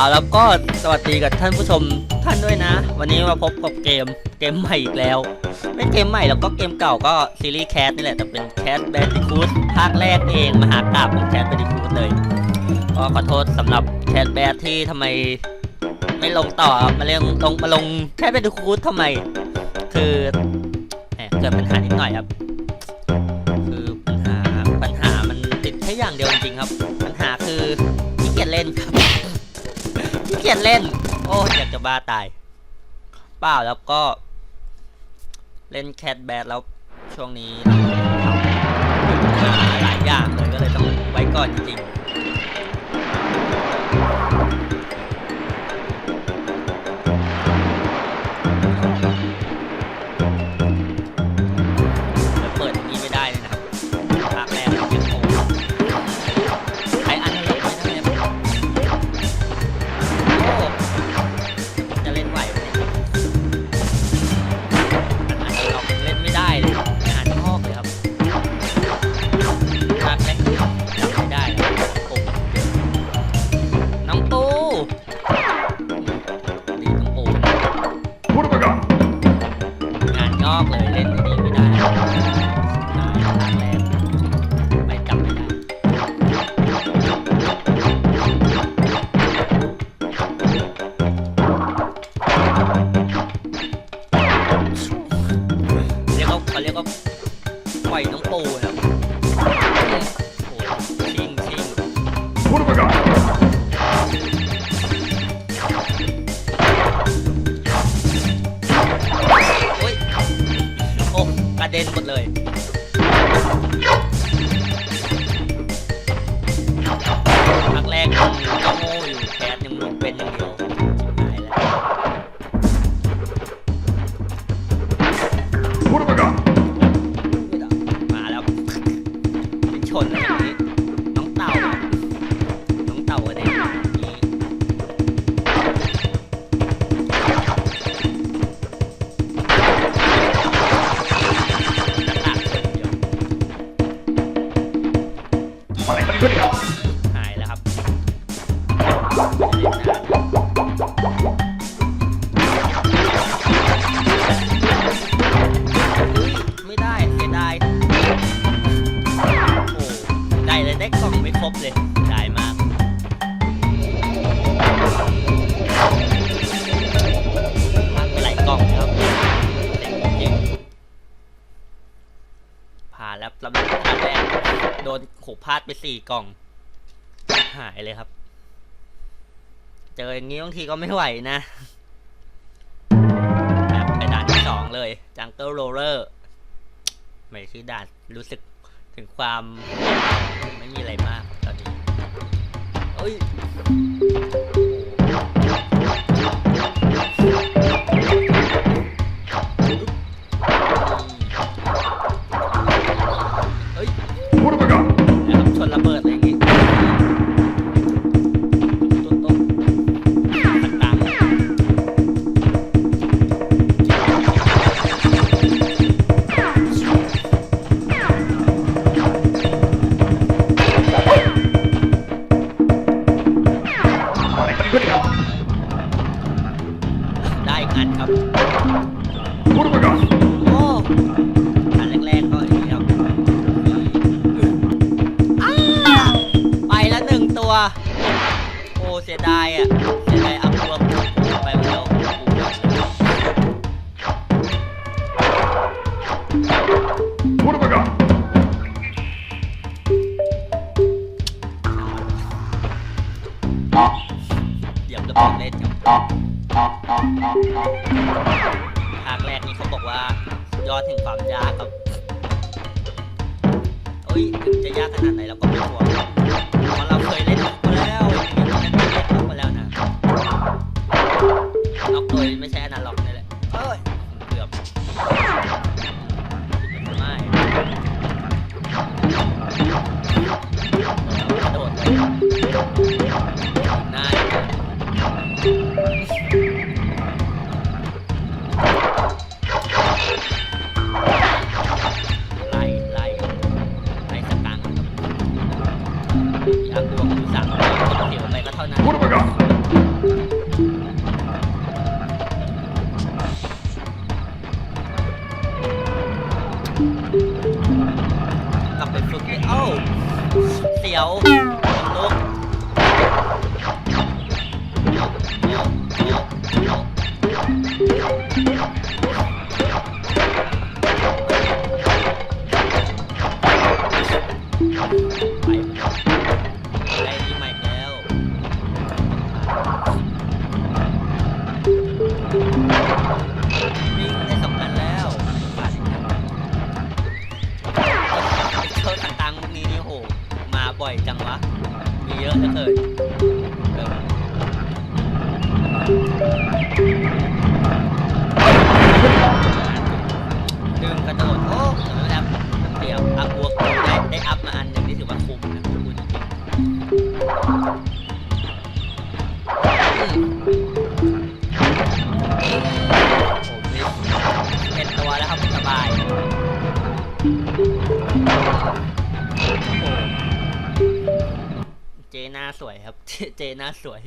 อ่าแล้วก็สวัสดีกับท่านผู้ชมท่านด้วยนะ วันนี้มาพบกับเกมเกมใหม่อีกแล้ว ไม่เกมใหม่แล้วก็เกมเก่าก็ซีรีส์แคสนี่แหละแต่เป็นแคสแบนดิคูดภาคแรกเองมหากราบของแคสแบนดิคูดเลยก็ขอโทษสำหรับแคสแบนที่ทำไมไม่ลงต่อมาเรื่องลงมาลงแคสแบนดิคูดทำไม คือเกิดปัญหานิดหน่อยครับ คือปัญหาปัญหามันติดแค่อย่างเดียวจริงครับ ปัญหาคือขี้เกียจเล่นครับ ขี้เกียจเล่น โอ้อยากจะบ้าตาย เปล่าแล้วก็ เล่นแคทแบดแล้วช่วงนี้ทำหลายอย่างเลยก็เลยต้องไว้ก่อนจริง กระเด็นหมดเลย บเลยได้มาก พักไปหลายกล่องครับเต็มจริงผ่านแล้วล้วพลาดแรก โดนโขพลาดไปสี่กล่อง หายเลยครับ เจออย่างนี้บางทีก็ไม่ไหวนะแบบไปด่านที่สองเลยจังเกิลโรเลอร์ไม่คือด่านรู้สึกถึงความไม่มีอะไรมาก เอ้ย เสียดายอะเสียดายอัตัวไปแล้วเดี๋ยวจะบอกเล่นครับภาคแรกนี้เขาบอกว่ายอดถึงความยากครับเฮ้ยถึงจะยากขนาดไหนเราก็ไม่กลัวเพราะเราเคยเล่น ยไม่ใช่อนาล็อก กลับไปฝึกเลยเอ้าเสียว น้าสวยครับ เจเจหน้าสวย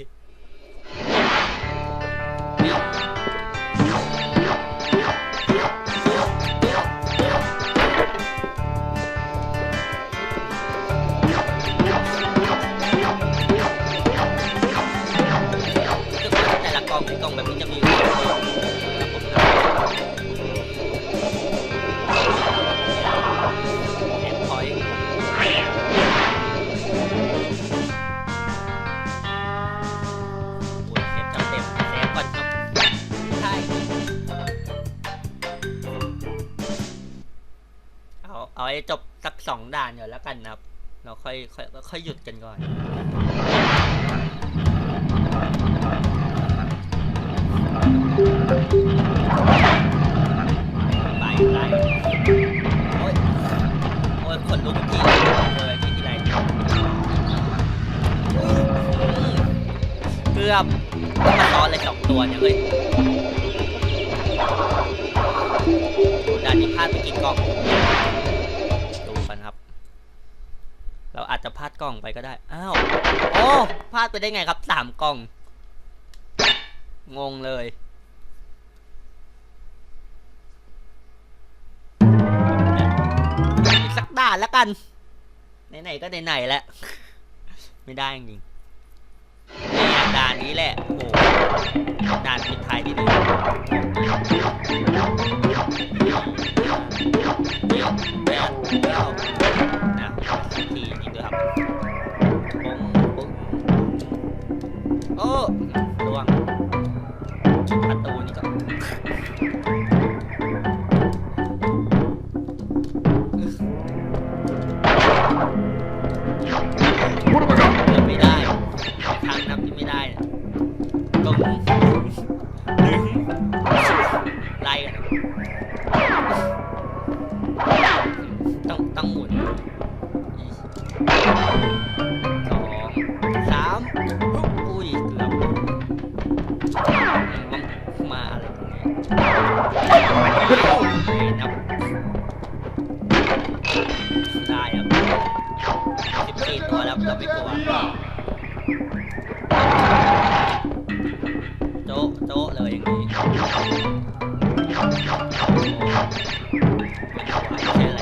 อาเอให้จบสักสองด่านก่อนแล้วกันนะครับ เราค่อยค่อยค่อยหยุดกันก่อนไปไปโอ้ยโอ้ยขนลุกทีเลยที่ที่ไรเกือบต้องมาซ้อนเลยสองตัวเนี่ยเฮ้ยด่านนี้พลาดไปกี่กล่องาอาจจะพาดกล่องไปก็ได้ อ้าว โอ้พลาดไปได้ไงครับสามกล่อง งงเลย อีกสักด่านแล้วกัน ไหนๆก็ไหนๆแล้ว ไม่ได้จริงานนี้แหละ โอ้โหด่านปิดท้ายที่ดีเจ็ดแปดเก้านะทีนี้ด้วยครับ โอ้ ต้องต้องหมุนอีสองสามอุ้ยเกือบมันมาอะไรตรงนี้เฮ้ยนับได้ครับสิบสี่ตัวแล้วเราไม่กลัวโจ๊ะโจ๊ะเลยอย่างนี้โอ้ไม่ไหวใช่อะไร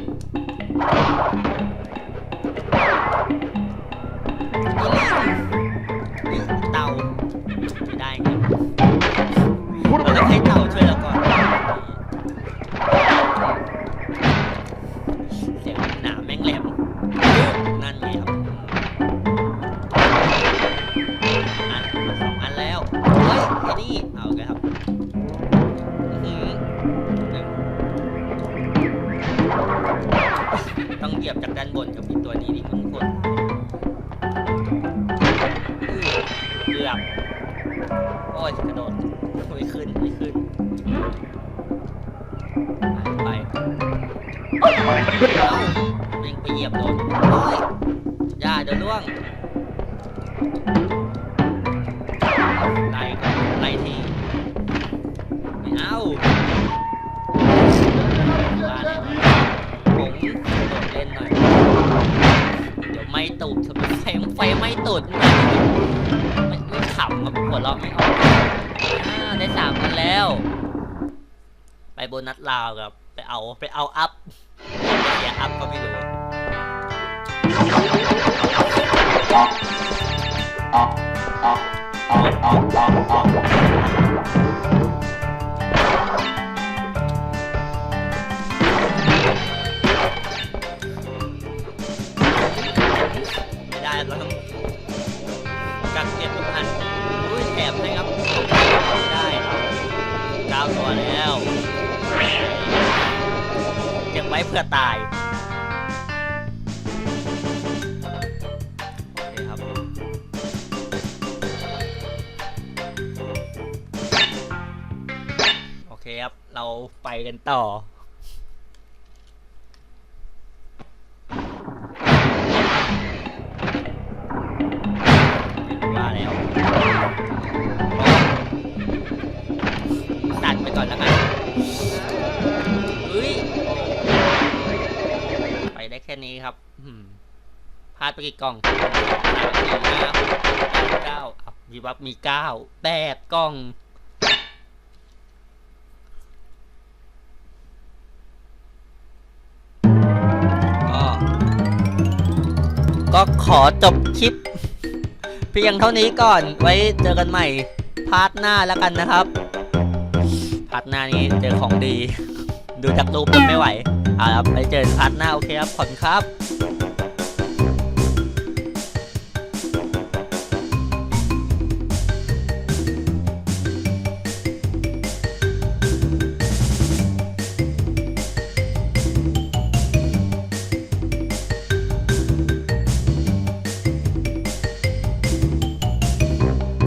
ไปเอ้าแม่งไปเหยียบโดนโอ้ยอย่าเดี๋ยวล่วงไล่ก่อนไล่ทีไม่เอาว่าแล้วผมโดดเล่นหน่อย เดี๋ยวไม่ตูดทำไมไฟไฟไม่ตูดไม่ไม่ขำครับหัวเราะไม่ออกอ่าได้สามกันแล้ว โบนัสลาวครับ ไปเอาไปเอาอัพเสียอัพก็ไม่รู้ไม่ได้เรา พื่อตายโอเคครับโอเคครับ เราไปกันต่อว่าแล้วตัดไปก่อนแล้วกัน แค่นี้ครับพลาดไปกี่กล่องสี่ห้าหกเจ็ดเก้าอ้าวมีวับมีเก้าแปดกล่องก็ก็ขอจบคลิป เพียงเท่านี้ก่อนไว้เจอกันใหม่ พาร์ทหน้าแล้วกันนะครับ พาร์ทหน้านี้เจอของดี ดูจากรูปมันไม่ไหวเอาครับไปเจอพาร์ทหน้าโอเคครับ ขอบคุณครับ